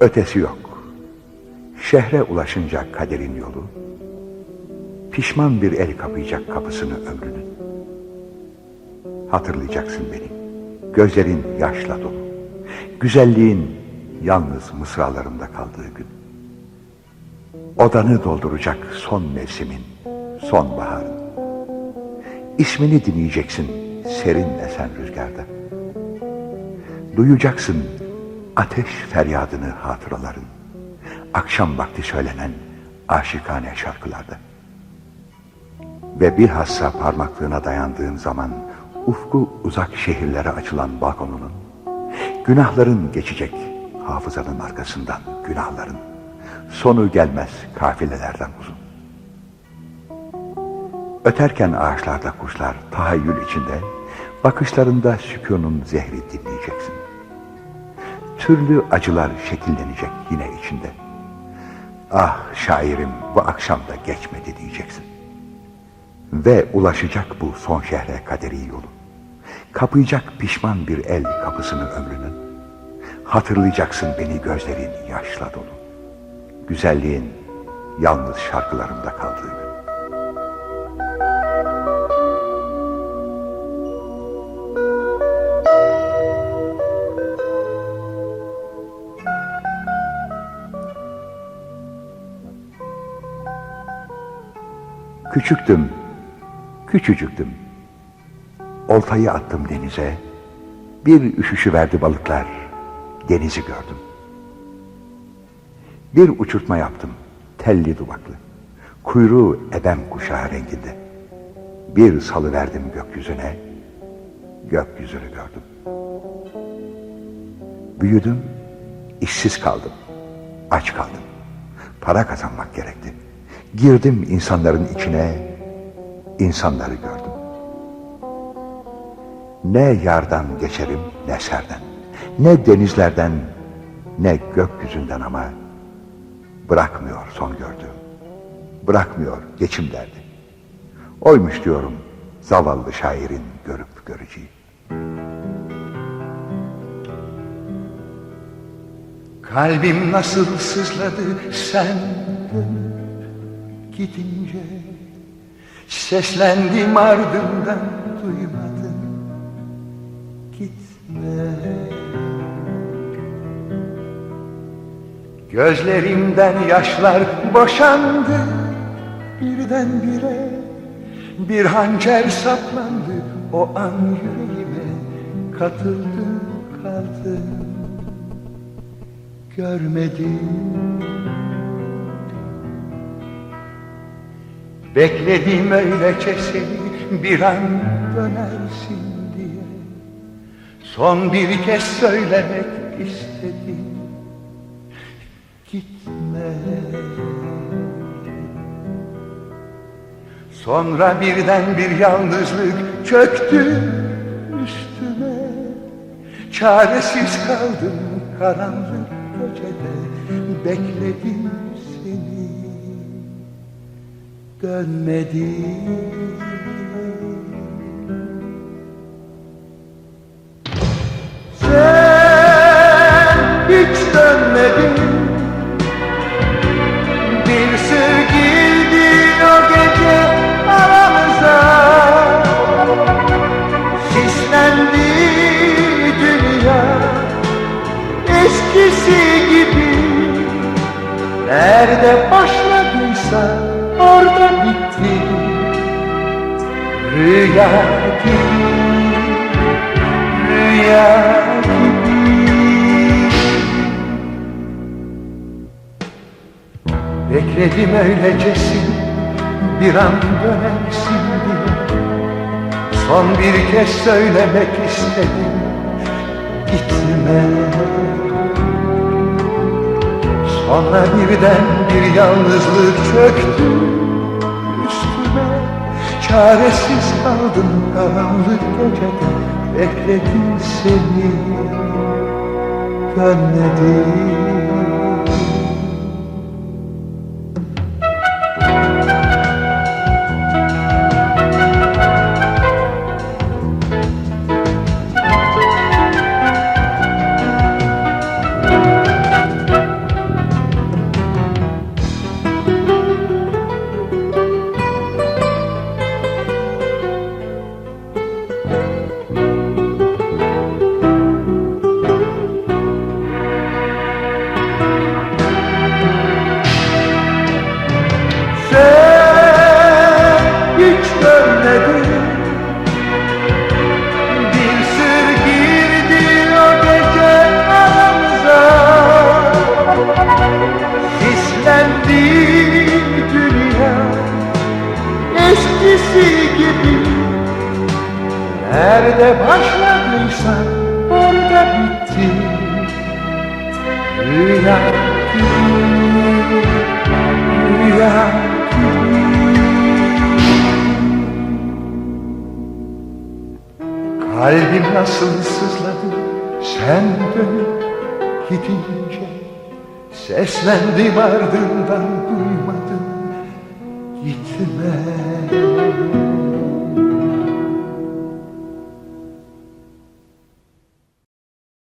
Ötesi yok. Şehre ulaşınca kaderin yolu, pişman bir el kapayacak kapısını ömrünün. Hatırlayacaksın beni, gözlerin yaşla dolu. Güzelliğin yalnız mısralarımda kaldığı gün. Odanı dolduracak son mevsimin, sonbaharın. İsmini dinleyeceksin serin esen rüzgarda. Duyacaksın ateş feryadını hatıraların. Akşam vakti söylenen aşikane şarkılarda. Ve bilhassa parmaklığına dayandığın zaman ufku uzak şehirlere açılan balkonunun, günahların geçecek hafızanın arkasından günahların, sonu gelmez kafilelerden uzun. Öterken ağaçlarda kuşlar tahayyül içinde, bakışlarında sükunun zehri dinleyeceksin. Türlü acılar şekillenecek yine içinde. Ah şairim bu akşam da geçmedi diyeceksin. Ve ulaşacak bu son şehre kaderi yolu. Kapayacak pişman bir el kapısını ömrünün. Hatırlayacaksın beni gözlerin yaşla dolu. Güzelliğin yalnız şarkılarımda kaldığı gün. Küçüktüm, küçücüktüm. Oltayı attım denize, bir üşüşü verdi balıklar, denizi gördüm. Bir uçurtma yaptım, telli duvaklı, kuyruğu ebem kuşağı renginde. Bir salı verdim gökyüzüne, gökyüzünü gördüm. Büyüdüm, işsiz kaldım, aç kaldım. Para kazanmak gerekti. Girdim insanların içine, insanları gördüm. Ne yardan geçerim ne serden, ne denizlerden, ne gökyüzünden ama bırakmıyor son gördüğüm. Bırakmıyor geçim derdi. Oymuş diyorum zavallı şairin görüp göreceği. Kalbim nasıl sızladı sen gidince Seslendim ardından duymadın gitme. Gözlerimden yaşlar boşandı. Birdenbire Bir hançer saplandı. O an yüreğime Katıldı kaldı. Görmedim Bekledim öylece seni bir an dönersin diye. Son bir kez söylemek istedim. Gitme. Sonra birden bir yalnızlık çöktü üstüme. Çaresiz kaldım karanlık gecede. Bekledim Dönmedin Sen hiç dönmedin Rüya gibi, rüya gibi. Bekledim öylecesi bir an dönersin diye. Son bir kez söylemek istedim gitme. Sonra birden bir yalnızlık çöktü Çaresiz kaldım karanlık gecede. Bekledim seni. Dönmedin Eskisi gibi. Nerede başladıysa orada bitti. Rüya gibi Rüya Kalbim nasıl sızladı sen dönüp gidince Seslendim ardından duymadım gitme.